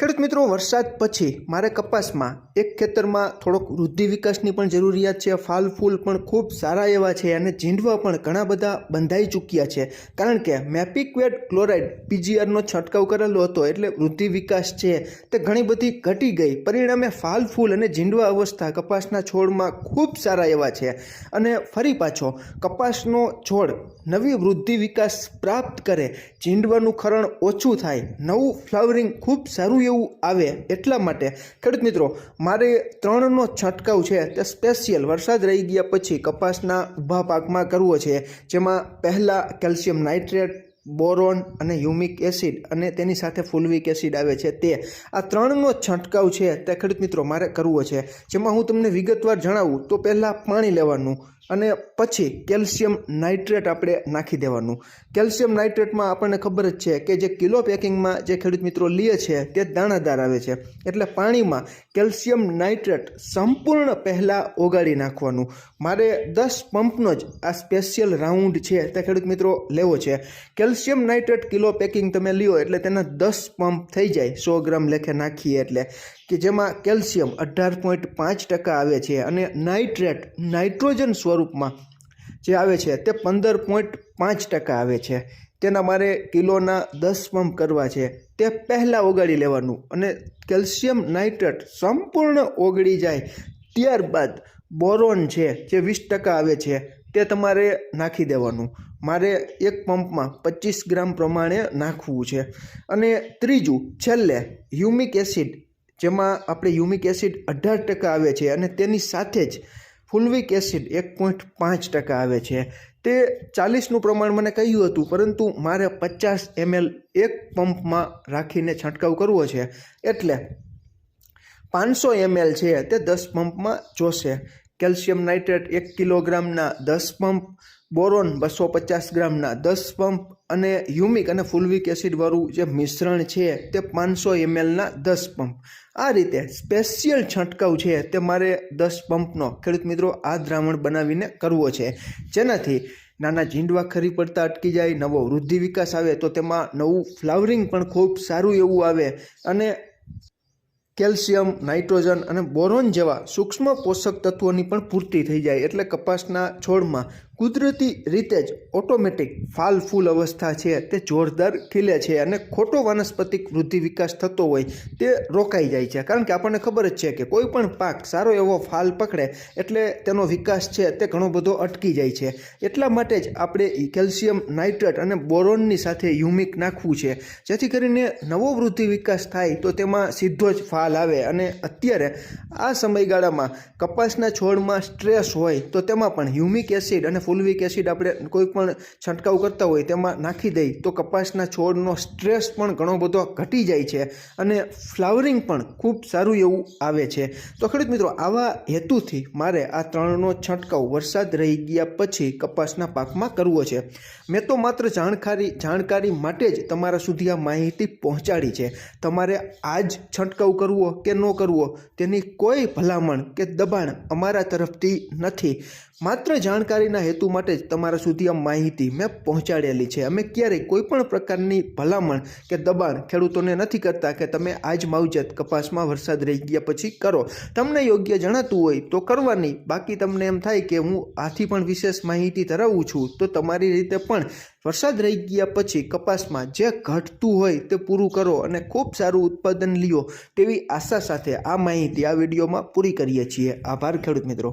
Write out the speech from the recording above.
ખેડૂત મિત્રો, વરસાદ પછી મારે કપાસમાં એક ખેતરમાં થોડોક વૃદ્ધિ વિકાસની પણ જરૂરિયાત છે. ફાલ ફૂલ પણ ખૂબ સારા એવા છે અને ઝીંડવા પણ ઘણા બધા બંધાઈ ચૂક્યા છે. કારણ કે મેપિક્વેટ ક્લોરાઇડ પીજીઆરનો છંટકાવ કરેલો હતો એટલે વૃદ્ધિ વિકાસ છે તે ઘણી બધી ઘટી ગઈ. પરિણામે ફાલ ફૂલ અને ઝીંડવા અવસ્થા કપાસના છોડમાં ખૂબ સારા એવા છે. અને ફરી પાછો, કપાસનો છોડ નવી વૃદ્ધિ વિકાસ પ્રાપ્ત કરે, ઝીંડવાનું ખરણ ઓછું થાય, નવું ફ્લાવરિંગ ખૂબ સારું એવું આવે એટલા માટે. ખેડૂત મિત્રો, મારે ત્રણનો છંટકાવ છે તે સ્પેશિયલ વરસાદ રહી ગયા પછી કપાસના ઊભા પાકમાં કરવો છે. જેમાં પહેલાં કેલ્શિયમ નાઇટ્રેટ, બોરોન અને હ્યુમિક એસિડ અને તેની સાથે ફુલવિક એસિડ આવે છે તે. આ ત્રણનો છંટકાવ છે તે ખેડૂત મિત્રો મારે કરવો છે. જેમાં હું તમને વિગતવાર જણાવું તો પહેલાં પાણી લેવાનું. અને પછી કેલ્શિયમ નાઇટ્રેટ આપણે નાખી દેવાનું. કેલ્શિયમ નાઇટ્રેટમાં આપણને ખબર જ છે કે જે કિલો પેકિંગમાં જે ખેડૂત મિત્રો લે છે તે દાણાદાર આવે છે. એટલે પાણીમાં કેલ્શિયમ નાઇટ્રેટ સંપૂર્ણ પહેલાં ઓગાળી નાખવાનું. મારે દસ પંપનો જ આ સ્પેશિયલ રાઉન્ડ છે તે ખેડૂત મિત્રો લેવો છે. કેલ્શિયમ નાઇટ્રેટ કિલો પેકિંગ તમે લ્યો એટલે તેના દસ પંપ થઈ જાય સો ગ્રામ લેખે નાખીએ એટલે. કે જેમાં કેલ્શિયમ અઢાર પોઈન્ટ પાંચ ટકા આવે છે અને નાઇટ્રેટ નાઇટ્રોજન સ્વરૂપમાં જે આવે છે તે પંદર પોઈન્ટ પાંચ ટકા આવે છે. તેના મારે કિલોના દસ પંપ કરવા છે. તે પહેલાં ઓગાળી લેવાનું અને કેલ્શિયમ નાઇટ્રેટ સંપૂર્ણ ઓગળી જાય ત્યારબાદ બોરોન છે જે વીસ ટકા આવે છે તે તમારે નાખી દેવાનું. મારે એક પંપમાં પચીસ ગ્રામ પ્રમાણે નાખવું છે. અને ત્રીજું, છેલ્લે હ્યુમિક એસિડ, જેમાં આપણે હ્યુમિક એસિડ અઢાર ટકા આવે છે અને તેની સાથે જ ફુલવિક એસિડ એક પોઈન્ટ પાંચ ટકા આવે છે. તે ચાલીસનું પ્રમાણ મને કહ્યું હતું, પરંતુ મારે પચાસ એમએલ એક પંપમાં રાખીને છંટકાવ કરવો છે. એટલે પાંચસો એમએલ છે તે દસ પંપમાં જોશે. કેલ્શિયમ નાઇટ્રેટ એક કિલોગ્રામના દસ પંપ, બોરોન બસો પચાસ ગ્રામના દસ પંપ અને હ્યુમિક અને ફુલવિક એસિડવાળું જે મિશ્રણ છે તે પાંચસો એમએલના દસ પંપ. આ રીતે સ્પેશિયલ છંટકાવ છે તે મારે દસ પંપનો. ખેડૂત મિત્રો, આ દ્રાવણ બનાવીને કરવો છે. જેનાથી નાના ઝીંડવા ખરી પડતા અટકી જાય, નવો વૃદ્ધિ વિકાસ આવે, તો તેમાં નવું ફ્લાવરિંગ પણ ખૂબ સારું એવું આવે અને કેલ્શિયમ, નાઇટ્રોજન અને બોરોન જેવા સૂક્ષ્મ પોષક તત્વોની પણ પૂર્તિ થઈ જાય. એટલે કપાસના છોડમાં કુદરતી રીતે જ ઓટોમેટિક ફાલ ફૂલ અવસ્થા છે, તે જોરદાર ખીલે છે અને ખોટો વાનસ્પતિક વૃદ્ધિ વિકાસ થતો હોય તે રોકાઈ જાય છે. કારણ કે આપણને ખબર જ છે કે કોઈ પણ પાક સારો એવો ફાલ પકડે એટલે તેનો વિકાસ છે તે ઘણો બધો અટકી જાય છે. એટલા માટે જ આપણે કેલ્શિયમ, નાઇટ્રેટ અને બોરોનની સાથે યુમિક નાખવું છે. જેથી કરીને નવો વૃદ્ધિ વિકાસ થાય તો તેમાં સીધો જ ફાલ આવે અને અત્યારે આ સમયગાળામાં કપાસના છોડમાં સ્ટ્રેસ હોય તો તેમાં પણ હ્યુમિક એસિડ અને ફુલવિક એસિડ આપણે કોઈ પણ છંટકાવ કરતા હોય તેમાં નાખી દઈ તો કપાસના છોડનો સ્ટ્રેસ પણ ઘણો બધો ઘટી જાય છે અને ફ્લાવરિંગ પણ ખૂબ સારું એવું આવે છે. તો ખેડૂત મિત્રો, આવા હેતુથી મારે આ ત્રણનો છંટકાવ વરસાદ રહી ગયા પછી કપાસના પાકમાં કરવો છે. મેં તો માત્ર જાણકારી જાણકારી માટે જ તમારા સુધી આ માહિતી પહોંચાડી છે. તમારે આજ છંટકાવ કરવો કે ન કરવો તેની કોઈ ભલામણ કે દબાણ અમારા તરફથી નથી. માત્ર જાણકારીના હેતુ માટે જ તમારા સુધી આ માહિતી મેં પહોંચાડેલી છે. અમે ક્યારેય કોઈ પણ પ્રકારની ભલામણ કે દબાણ ખેડૂતોને નથી કરતા કે તમે આજ માવજત કપાસમાં વરસાદ રહી ગયા પછી કરો. તમને યોગ્ય જણાતું હોય તો કરવાની. બાકી તમને એમ થાય કે હું આથી પણ વિશેષ માહિતી ધરાવું છું, તો તમારી રીતે પણ. વરસાદ રહી ગયા પછી કપાસમાં જે ઘટતું હોય તે પૂરું કરો અને ખૂબ સારું ઉત્પાદન લ્યો તેવી આશા સાથે આ માહિતી આ વિડીયોમાં પૂરી કરીએ છીએ. આભાર ખેડૂત મિત્રો.